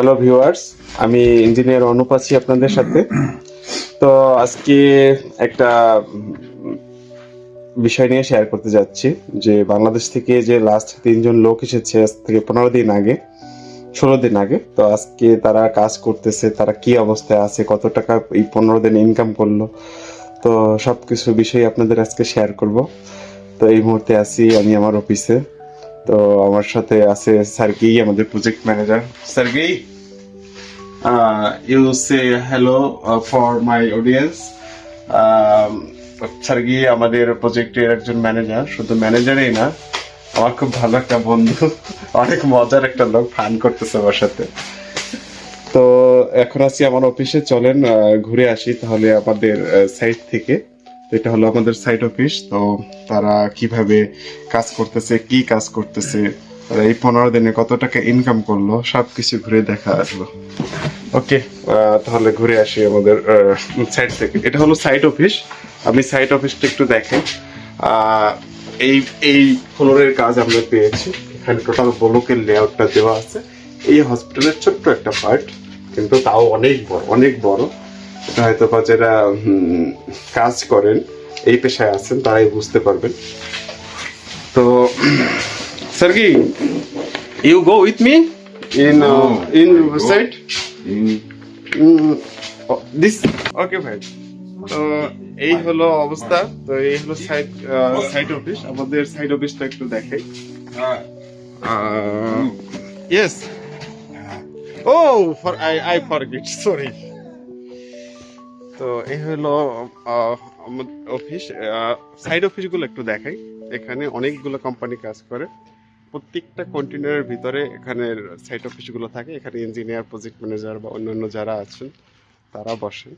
Hello viewers আমি engineer Anup আছি আপনাদের সাথে। তো আজকে একটা বিষয় নিয়ে শেয়ার করতে যাচ্ছি, যে বাংলাদেশ থেকে যে লাস্ট তিনজন লোক এসেছে, আজ থেকে পনেরো দিন আগে, ষোলো দিন আগে, তো আজকে তারা কাজ করতেছে, তারা কি অবস্থায় আছে, কত টাকা এই পনেরো দিন ইনকাম করল, তো সব কিছু বিষয় আপনাদের আজকে শেয়ার করব। তো এই মুহূর্তে আছি আমি আমার অফিসে তো আমার সাথে আছে সার্গি আমাদের project manager Sergey you say hello for my audience Sergey আমাদের প্রজেক্টের একজন ম্যানেজার শুধু ম্যানেজারই না, আমার খুব ভালো একটা বন্ধু, অনেক মজার একটা লোক ফান করতেছে আমার সাথে। তো এখন আছি, আমার অফিসে চলেন ঘুরে আসি তাহলে আমাদের সাইট থেকে। এটা হলো আমাদের সাইট অফিস তো তারা কীভাবে কাজ করতেছে, কি কাজ করতেছে এই পনেরো দিনে কত টাকা ইনকাম করল সব কিছু ঘুরে দেখা আসলো। ওকে তাহলে ঘুরে আসি আমাদের সাইড থেকে। এটা হলো সাইট অফিস আমি সাইট অফিসটা একটু দেখেন এই এই ফ্লোরের কাজ আমরা পেয়েছি। এখানে টোটাল ব্লকের লেআউটটা দেওয়া আছে। এই হসপিটালের ছোট্ট একটা পার্ট কিন্তু তাও অনেক বড় অনেক বড়। হয়তো বা যারা কাজ করেন এই পেশায় আছেন তারাই বুঝতে পারবেন। তো Sergey you go with me in in site this okay ভাই তো এই হলো অবস্থা। তো এই হলো সাইট সাইট অফিস আমাদের সাইট অফিসটা একটু দেখাই। Yes oh for I I forget sorry তো এই হলো অফিস সাইড অফিসগুলো একটু দেখাই। এখানে অনেকগুলো কোম্পানি কাজ করে। প্রত্যেকটা কন্টেনারের ভিতরে এখানের সাইট অফিসগুলো থাকে। এখানে ইঞ্জিনিয়ার প্রজেক্ট ম্যানেজার বা অন্যান্য যারা আছেন, তারা বসেন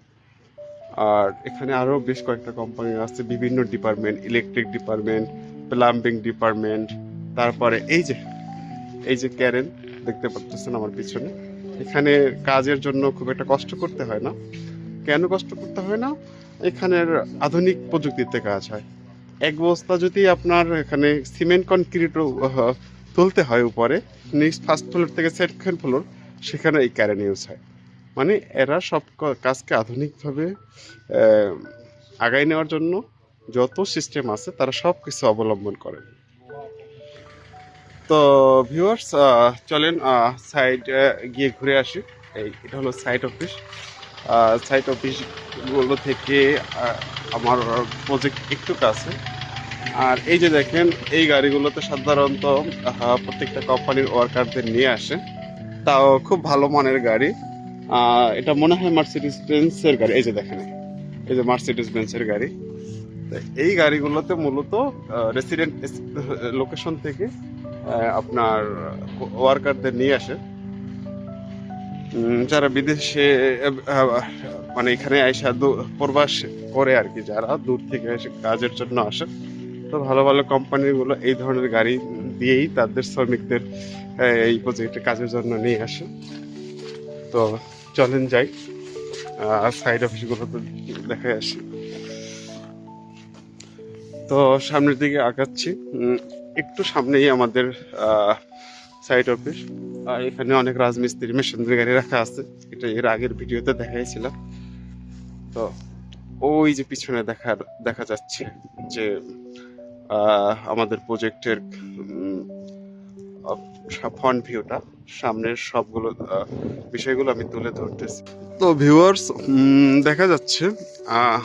আর এখানে আরও বেশ কয়েকটা কোম্পানি আছে। বিভিন্ন department electric department plumbing department তারপরে এই যে এই যে ক্যারেন দেখতে পাচ্ছেন আমার পিছনে। এখানে কাজের জন্য খুব একটা কষ্ট করতে হয় না। কেন কষ্ট করতে হয় না? এখানের আধুনিক প্রযুক্তিতে কাজ হয়। এক বস্তা যদি আপনার এখানে সিমেন্ট কনক্রিটও তুলতে হয় উপরে নেক্সট ফার্স্ট ফ্লোর থেকে সেকেন্ড ফ্লোর সেখানে এই ক্যারেন ইউজ হয়। মানে এরা সব কাজকে আধুনিকভাবে আগায় নেওয়ার জন্য যত সিস্টেম আছে, তারা সব কিছু অবলম্বন করে। তো ভিউয়ার্স চলেন সাইড গিয়ে ঘুরে আসি। এই, এটা হলো সাইট অফিস সাইট অফিসগুলো থেকে আমার প্রজেক্ট একটু কাছে আর এই যে দেখেন, এই গাড়িগুলোতে সাধারণত প্রত্যেকটা কোম্পানির ওয়ার্কারদের নিয়ে আসে। তাও খুব ভালো মানের গাড়ি। এটা মনে হয় মার্সিডিস বেঞ্চের গাড়ি। এই যে দেখেন, এই যে মার্সিডিস বেঞ্চের গাড়ি এই গাড়িগুলোতে মূলত রেসিডেন্ট লোকেশন থেকে আপনার ওয়ার্কারদের নিয়ে আসে। যারা বিদেশে মানে এখানে আইসা প্রবাস করে আর কি, যারা দূর থেকে এসে কাজের জন্য আসে, তো ভালো ভালো কোম্পানিগুলো এই ধরনের গাড়ি দিয়েই তাদের শ্রমিকদের এই প্রজেক্টে কাজের জন্য নিয়ে আসে। তো চলেন যাই সাইড অফিসগুলো তো দেখে আসি তো সামনের দিকে আগাচ্ছি একটু সামনেই আমাদের সাইড অফিস। আর এখানে অনেক রাজমিস্ত্রি, মেশিনারি গাড়ি রাখা আছে। এটা এর আগের ভিডিওতে দেখাইছিলাম। তো ওই যে পিছনে দেখা দেখা যাচ্ছে যে আমাদের প্রজেক্টের ফ্রন্ট ভিউটা সামনের সবগুলো বিষয়গুলো আমি তুলে ধরতেছি। তো ভিউয়ার্স দেখা যাচ্ছে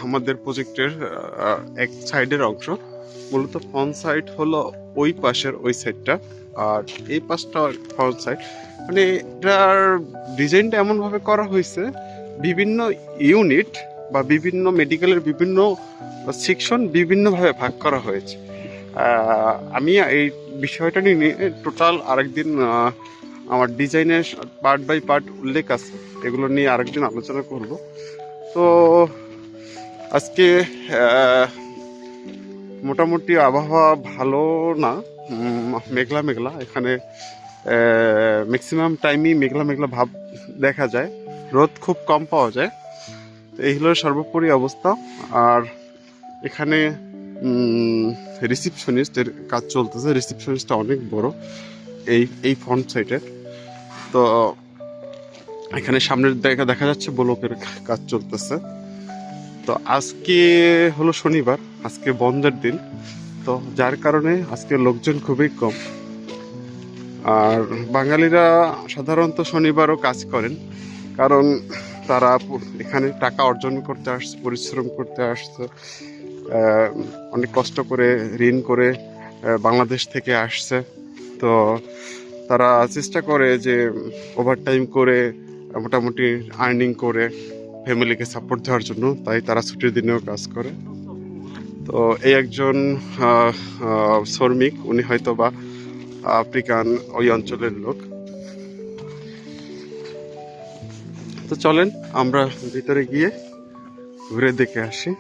আমাদের প্রজেক্টের এক সাইডের অংশ। মূলত ফ্রন্ট সাইড হলো ওই পাশের ওই সাইডটা আর এই পাশটা ফ্রন্ট সাইড মানে এটার ডিজাইনটা এমনভাবে করা হয়েছে, বিভিন্ন ইউনিট বা বিভিন্ন মেডিকেলের বিভিন্ন সেকশন বিভিন্নভাবে ভাগ করা হয়েছে। আমি এই বিষয়টা নিয়ে টোটাল আরেকদিন আমার ডিজাইনের পার্ট বাই পার্ট উল্লেখ আছে, এগুলো নিয়ে আরেকদিন আলোচনা করব। তো আজকে মোটামুটি আবহাওয়া ভালো না মেঘলা মেঘলা। এখানে ম্যাক্সিমাম টাইমই মেঘলা মেঘলা ভাব দেখা যায়। রোদ খুব কম পাওয়া যায়। এই হলো সর্বোপরি অবস্থা। আর এখানে রিসিপশনিস্টের কাজ চলতেছে। রিসিপশনিস্টটা অনেক বড় এই এই ফ্রন্ট সাইডের তো এখানে সামনের দেখা দেখা যাচ্ছে ব্লকের কাজ চলতেছে। তো আজকে হলো শনিবার। আজকে বন্ধের দিন। তো যার কারণে আজকে লোকজন খুবই কম। আর বাঙালিরা সাধারণত শনিবারও কাজ করেন, কারণ তারা এখানে টাকা অর্জন করতে আসছে পরিশ্রম করতে আসছে। অনেক কষ্ট করে ঋণ করে বাংলাদেশ থেকে আসছে। তো তারা চেষ্টা করে যে ওভারটাইম করে, মোটামুটি আর্নিং করে ফ্যামিলিকে সাপোর্ট দেওয়ার জন্য, তাই তারা ছুটির দিনেও কাজ করে। তো এই একজন শ্রমিক, উনি হয়তো বা আফ্রিকান ওই অঞ্চলের লোক। তো চলেন, আমরা ভিতরে গিয়ে ঘুরে দেখে আসি।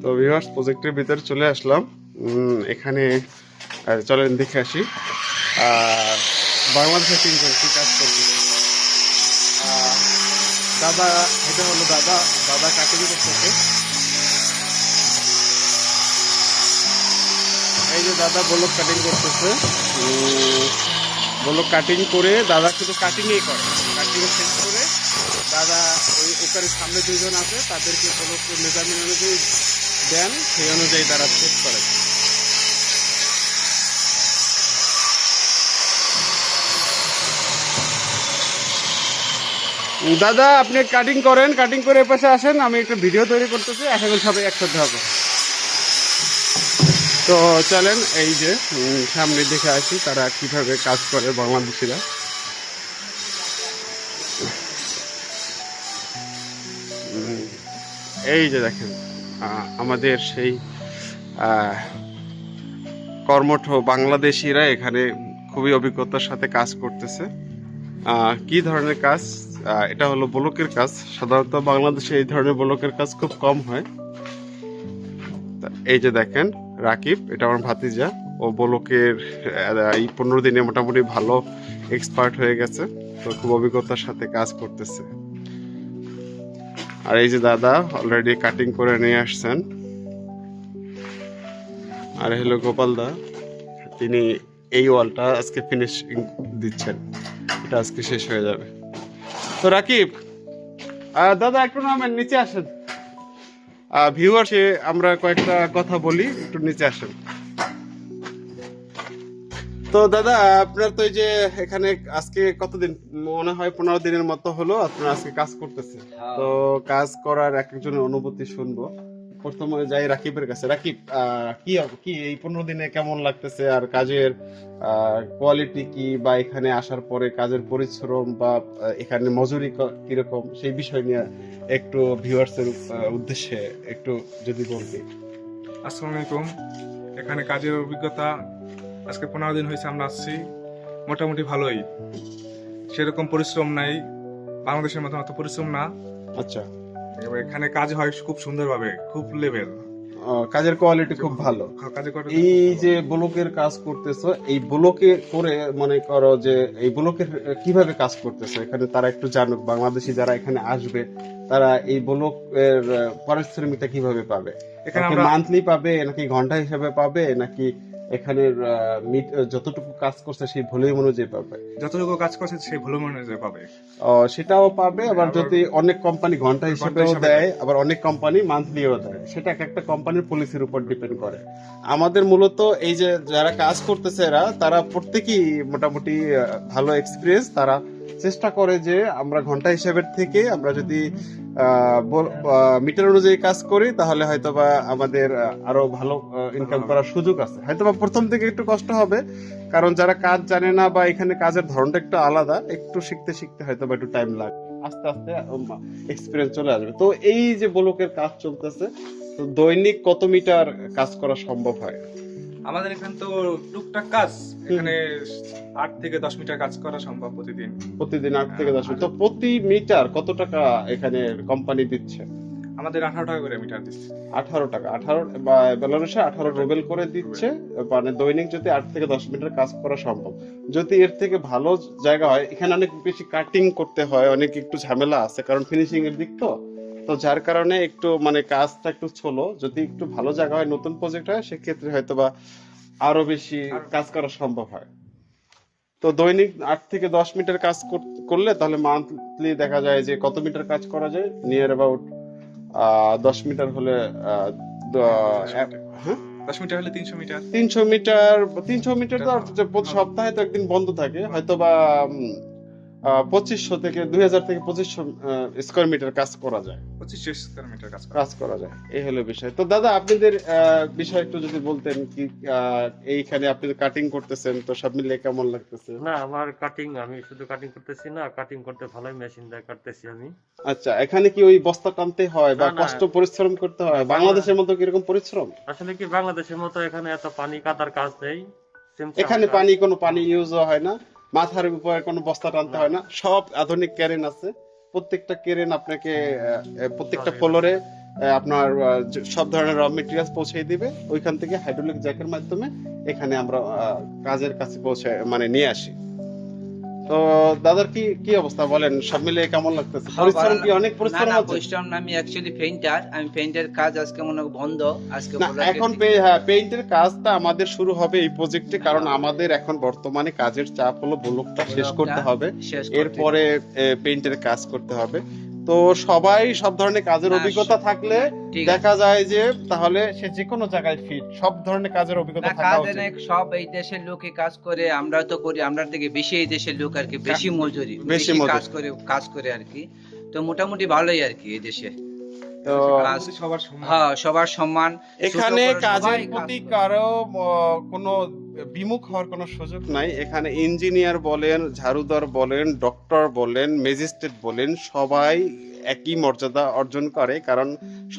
তো ভিউয়ার্স প্রজেক্টের ভিতরে চলে আসলাম। এখানে চলেন দেখে আসি। আর বাংলাদেশে তিনজন, কি কাজ করবে? দাদা, এটা হলো দাদা। দাদা কাকে দিতে থাকে এই যে দাদা বলক কাটিং করতেছে। বলক কাটিং করে দাদা শুধু কাটিংই করে। কাটিং শেষ করে দাদা ওই ওখানে সামনে দুজন আছে, তাদেরকে বলক মেজারমেন্ট অনুযায়ী দেন, সেই অনুযায়ী তারা সেট করে। দাদা, আপনি কাটিং করেন কাটিং করে এ পাশে আসেন, আমি একটা ভিডিও তৈরি করতেছি, আশা করি সবাই একসাথে হবে। তো চলেন, এই যে সামনে দেখে আসি, তারা কীভাবে কাজ করে বাংলাদেশিরা। এই যে দেখেন আমাদের সেই কর্মঠ বাংলাদেশিরা এখানে খুবই অভিজ্ঞতার সাথে কাজ করতেছে। কি ধরনের কাজ? এটা হলো ব্লকের কাজ। সাধারণত বাংলাদেশে এই ধরনের ব্লকের কাজ খুব কম হয়। এই যে দেখেন, রাকিব, এটা আমার ভাতিজা। ও ব্লকের এই পনেরো দিনে মোটামুটি ভালো এক্সপার্ট হয়ে গেছে। তো খুব অভিজ্ঞতার সাথে কাজ করতেছে। আর এই যে দাদা অলরেডি কাটিং করে নিয়ে আসছেন। আর হলো গোপাল দা, তিনি এই ওয়ালটা আজকে ফিনিশিং দিচ্ছেন। এটা আজকে শেষ হয়ে যাবে। তো রাকিব? দাদা একটু নামেন নিচে আসেন। ভিউয়ার্সে আমরা কয়েকটা কথা বলি একটু নিচে আসেন। তো দাদা আপনার তো এই যে এখানে আজকে কতদিন? মনে হয় পনেরো দিনের মতো হলো আপনার আজকে কাজ করতেছে তো কাজ করার এক একজনের অনুভূতি শুনব। প্রথমে যাই রাকিবের কাছে। রাকিব কি কি এই পনেরো দিনে কেমন লাগতেছে? আর কাজের কোয়ালিটি কি? বা এখানে আসার পরে কাজের পরিশ্রম বা এখানে মজুরি কীরকম? সেই বিষয় নিয়ে একটু ভিউয়ার্স এর আহ, উদ্দেশ্যে একটু যদি বলতে। আসসালামু আলাইকুম। এখানে কাজের অভিজ্ঞতা আজকে পনেরো দিন হয়েছে আমরা আসছি। মোটামুটি ভালোই। সেরকম পরিশ্রম নাই। বাংলাদেশের মতো অত পরিশ্রম না। আচ্ছা। এবার এখানে কাজ হয় খুব সুন্দরভাবে খুব লেভেল কাজের কোয়ালিটি খুব ভালো। এই যে ব্লকের কাজ করতেছো এই ব্লকে করে মনে করো যে এই ব্লকের কীভাবে কাজ করতেছো? এখানে তারা একটু জানুক বাংলাদেশি যারা এখানে আসবে তারা এই ব্লকের পারিশ্রমিকটা কীভাবে পাবে? এখানে মান্থলি পাবে নাকি ঘণ্টা হিসেবে পাবে নাকি এখানের যতটুকু কাজ করছে সেই ভলিউম অনুযায়ী পাবে। যতটুকু কাজ করছে সেই ভালো মনে হয় পাবে সেটাও পাবে আবার যদি অনেক কোম্পানি ঘণ্টা হিসেবেও হিসাবে দেয় আবার অনেক কোম্পানি মান্থলিও দেয়। সেটা এক একটা কোম্পানির পলিসির উপর ডিপেন্ড করে। আমাদের মূলত এই যে যারা কাজ করতেছে এরা তারা প্রত্যেকেই মোটামুটি ভালো এক্সপিরিয়েন্স তারা চেষ্টা করে যে আমরা ঘণ্টা হিসেবের থেকে আমরা যদি মিটার অনুযায়ী কাজ করি তাহলে হয়তো বা আমাদের আরও ভালো ইনকাম করার সুযোগ আছে। হয়তো বা প্রথম থেকে একটু কষ্ট হবে কারণ যারা কাজ জানে না বা এখানে কাজের ধরনটা একটু আলাদা একটু শিখতে শিখতে হয়তো বা একটু টাইম লাগবে আস্তে আস্তে এক্সপিরিয়েন্স চলে আসবে। তো এই যে ব্লকের কাজ চলতেছে তো দৈনিক কত মিটার কাজ করা সম্ভব হয়? আমাদের এখানে তো টুকটাক কাজ। এখানে আট থেকে দশ মিটার কাজ করা সম্ভব প্রতিদিন। প্রতিদিন আট থেকে দশ মিটার। তো প্রতি মিটার কত টাকা এখানে কোম্পানি দিচ্ছে? আমাদের আঠারো টাকা করে মিটার দিচ্ছে। আঠারো টাকা। আঠারো বা বেলারুসে আঠারো রুবেল করে দিচ্ছে। মানে দৈনিক যদি আট থেকে দশ মিটার কাজ করা সম্ভব। যদি এর থেকে ভালো জায়গা হয় এখানে অনেক বেশি কাটিং করতে হয় অনেক একটু ঝামেলা আছে। কারণ ফিনিশিং এর দিক তো তো যার কারণে একটু মানে কাজটা একটু ছোলো। যদি একটু ভালো জায়গা হয় নতুন প্রজেক্ট হয় সেক্ষেত্রে হয়তো বা আরও বেশি কাজ করা সম্ভব হয়। তো দৈনিক আট থেকে দশ মিটার কাজ করলে তাহলে মান্থলি দেখা যায় যে কত মিটার কাজ করা যায়? নিয়ার অ্যাবাউট দশ মিটার হলে হ্যাঁ? দশ মিটার হলে তিনশো মিটার? তিনশো মিটার তিনশো মিটার তো প্রতি সপ্তাহে তো একদিন বন্ধ থাকে। হয়তো বা পঁচিশশো থেকে দুই হাজার থেকে পঁচিশশো স্কোয়ার মিটার কাজ করা যায়। পঁচিশশো স্কোয়ার মিটার কাজ কাজ করা যায়। এই হলো বিষয়। তো দাদা আপনাদের বিষয় একটু যদি বলতেন কি এইখানে আপনি কাটিং করতেছেন তো সব মিলিয়ে কেমন লাগতেছে? না আমার কাটিং আমি শুধু কাটিং করতেছি না কাটিং করতে ভালোই মেশিন দিয়ে কাটতেছি আমি। আচ্ছা এখানে কি ওই বস্তা টানতে হয় বা। কষ্ট পরিশ্রম করতে হয়? বাংলাদেশের মতো কীরকম পরিশ্রম? আসলে কি বাংলাদেশের মতো এখানে এত পানি কাদার কাজ নেই। এখানে পানি কোনো পানি ইউজ হয় না? মাথার উপরে কোনো বস্তা টানতে হয় না। সব আধুনিক ক্যারেন আছে। প্রত্যেকটা ক্যারেন আপনাকে প্রত্যেকটা ফ্লোরে আপনার সব ধরনের র মেটেরিয়ালস পৌঁছে দিবে। ওইখান থেকে হাইড্রোলিক জ্যাকের মাধ্যমে এখানে আমরা কাজের কাছে পৌঁছে মানে নিয়ে আসি। তো দাদার কি কি অবস্থা বলেন? সব মিলে কেমন লাগতেছে? হ্যাঁ, পরিশ্রম কি অনেক পরিশ্রম আছে পরিশ্রম না আমি অ্যাকচুয়ালি পেইন্টার আমি পেইন্টের কাজ আজকে মনে বন্ধ। আজকে এখন হ্যাঁ পেইন্টের কাজটা আমাদের শুরু হবে এই প্রজেক্টে কারণ আমাদের এখন বর্তমানে কাজের চাপ হলো ব্লকটা শেষ করতে হবে। এরপরে পেইন্টের কাজ করতে হবে। তো সবাই সব ধরনের কাজের অভিজ্ঞতা থাকলে দেখা যায় যে তাহলে সে যে কোনো জায়গায় ফিট সব ধরনের কাজের অভিজ্ঞতা থাকা কাজ উচিত। সব এই দেশের লোকে কাজ করে আমরা তো করি আমরা থেকে বেশি এই দেশের লোক আর কি বেশি মজুরি বেশি কাজ করে কাজ করে আর কি। তো মোটামুটি ভালোই আর কি এই দেশে। তো সবার হ্যাঁ সবার সম্মান এখানে কাজের প্রতি কারও। কোন বিমুখ হওয়ার কোনো সুযোগ নাই। এখানে ইঞ্জিনিয়ার বলেন ঝাড়ুদার বলেন ডক্টর বলেন ম্যাজিস্ট্রেট বলেন সবাই একই মর্যাদা অর্জন করে কারণ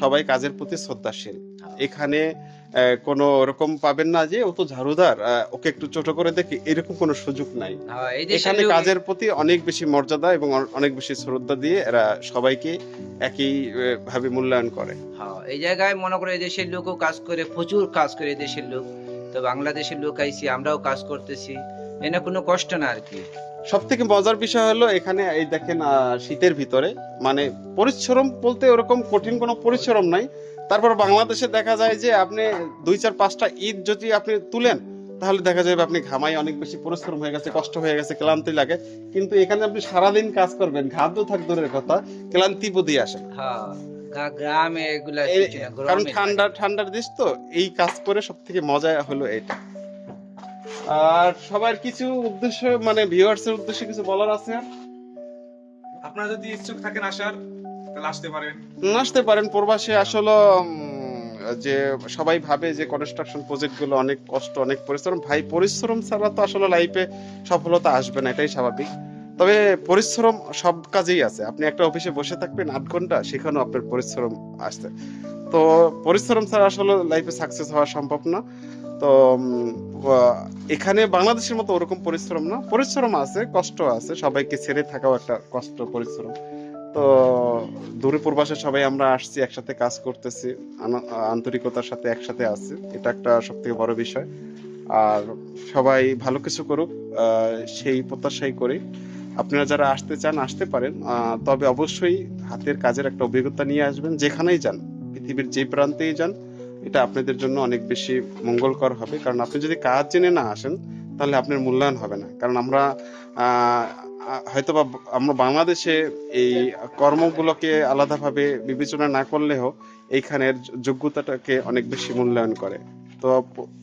সবাই কাজের প্রতি শ্রদ্ধাশীল। এখানে কোনো ওরকম পাবেন না যে ও তো ঝাড়ুদার ওকে একটু ছোট করে দেখি। এরকম কোনো সুযোগ নাই। এখানে কাজের প্রতি অনেক বেশি মর্যাদা এবং অনেক বেশি শ্রদ্ধা দিয়ে এরা সবাইকে একই ভাবে মূল্যায়ন করে। হ্যাঁ এই জায়গায় মনে করে এই দেশের লোকও কাজ করে প্রচুর কাজ করে দেশের লোক। তো বাংলাদেশের লোক আইছি আমরাও কাজ করতেছি। এনে কোনো কষ্ট না আর কি। সব থেকে মজার বিষয় হলো এখানে এই দেখেন শীতের ভিতরে। মানে পরিশ্রম বলতে ওরকম কঠিন কোনো পরিশ্রম নাই। তারপর বাংলাদেশে দেখা যায় যে আপনি দুই চার পাঁচটা ঈদ যদি আপনি তুলেন তাহলে দেখা যাবে আপনি ঘামাই অনেক বেশি পরিশ্রম হয়ে গেছে কষ্ট হয়ে গেছে ক্লান্তি লাগে। কিন্তু এখানে আপনি সারাদিন কাজ করবেন ঘাদ্য থাক দূরের কথা ক্লান্তি বুদ্ধি আসে। হ্যাঁ গ্রামে এগুলা কারণ ঠান্ডা ঠান্ডার দেশ তো এই কাজ করে সব থেকে মজা হলো এটা। আর সবার কিছু উদ্দেশ্য মানে ভিউয়ার্স এর উদ্দেশ্যে কিছু বলার আছে? আপনারা যদি ইচ্ছুক থাকেন আসার তাহলে আসতে পারেন। আসতে পারেন। প্রবাসে আসলে যে সবাই ভাবে যে কনস্ট্রাকশন প্রজেক্টগুলো অনেক কষ্ট অনেক পরিশ্রম। ভাই পরিশ্রম ছাড়া তো আসলে লাইফে সফলতা আসবে না এটাই স্বাভাবিক। তবে পরিশ্রম সব কাজেই আছে। আপনি একটা অফিসে বসে থাকবেন আট ঘণ্টা সেখানেও আপনার পরিশ্রম আসছে তো পরিশ্রম ছাড়া আসলে লাইফে সাকসেস হওয়া সম্ভব না। তো এখানে বাংলাদেশের মতো ওরকম পরিশ্রম না। পরিশ্রম আছে, কষ্ট আছে, সবাইকে ছেড়ে থাকাও একটা কষ্ট পরিশ্রম। তো, দূরে প্রবাসে সবাই আমরা আসছি, একসাথে কাজ করতেছি, আন- আন্তরিকতার সাথে একসাথে আছি, এটা একটা সব থেকে বড় বিষয়। আর সবাই ভালো কিছু করুক সেই প্রত্যাশাই করি। আপনারা যারা আসতে চান, আসতে পারেন তবে অবশ্যই হাতের কাজের একটা অভিজ্ঞতা নিয়ে আসবেন, যেখানেই যান, পৃথিবীর যে প্রান্তেই যান এটা আপনাদের জন্য অনেক বেশি মঙ্গলকর হবে। কারণ আপনি যদি কাজ জেনে না আসেন, তাহলে আপনার মূল্যায়ন হবে না। কারণ আমরা হয়তো বা আমরা বাংলাদেশে এই কর্মগুলোকে আলাদাভাবে বিবেচনা না করলেও এইখানের যোগ্যতাটাকে অনেক বেশি মূল্যায়ন করে। তো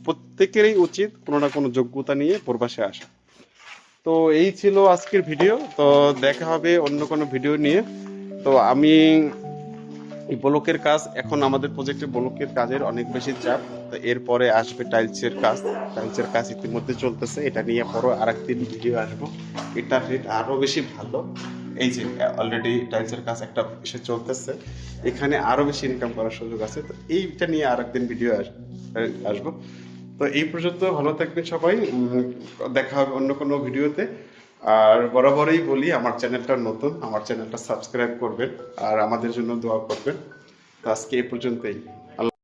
প্রত্যেকেরই উচিত কোনো না কোনো যোগ্যতা নিয়ে প্রবাসে আসা। তো এই ছিল আজকের ভিডিও। তো দেখা হবে অন্য কোনো ভিডিও নিয়ে। তো আমি এই ব্লকের কাজ, এখন আমাদের প্রজেক্টে ব্লকের কাজের অনেক বেশি চাপ। তো এরপরে আসবে টাইলসের কাজ। টাইলসের কাজ ইতিমধ্যে চলতেছে। এটা নিয়ে পরে আরেকদিন ভিডিও আসব। এটা রেট আরও বেশি ভালো। এই যে অলরেডি টাইলসের কাজ একটা এসে চলতেছে। এখানে আরও বেশি ইনকাম করার সুযোগ আছে। তো এইটা নিয়ে আর একদিন ভিডিও আসব। তো এই পর্যন্ত ভালো থাকবেন সবাই। দেখা হবে অন্য কোনো ভিডিওতে আর বরাবরই বলি, আমার চ্যানেলটা নতুন, আমার চ্যানেলটা সাবস্ক্রাইব করবেন আর আমাদের জন্য দোয়া করবেন। তো আজকে এ পর্যন্তই।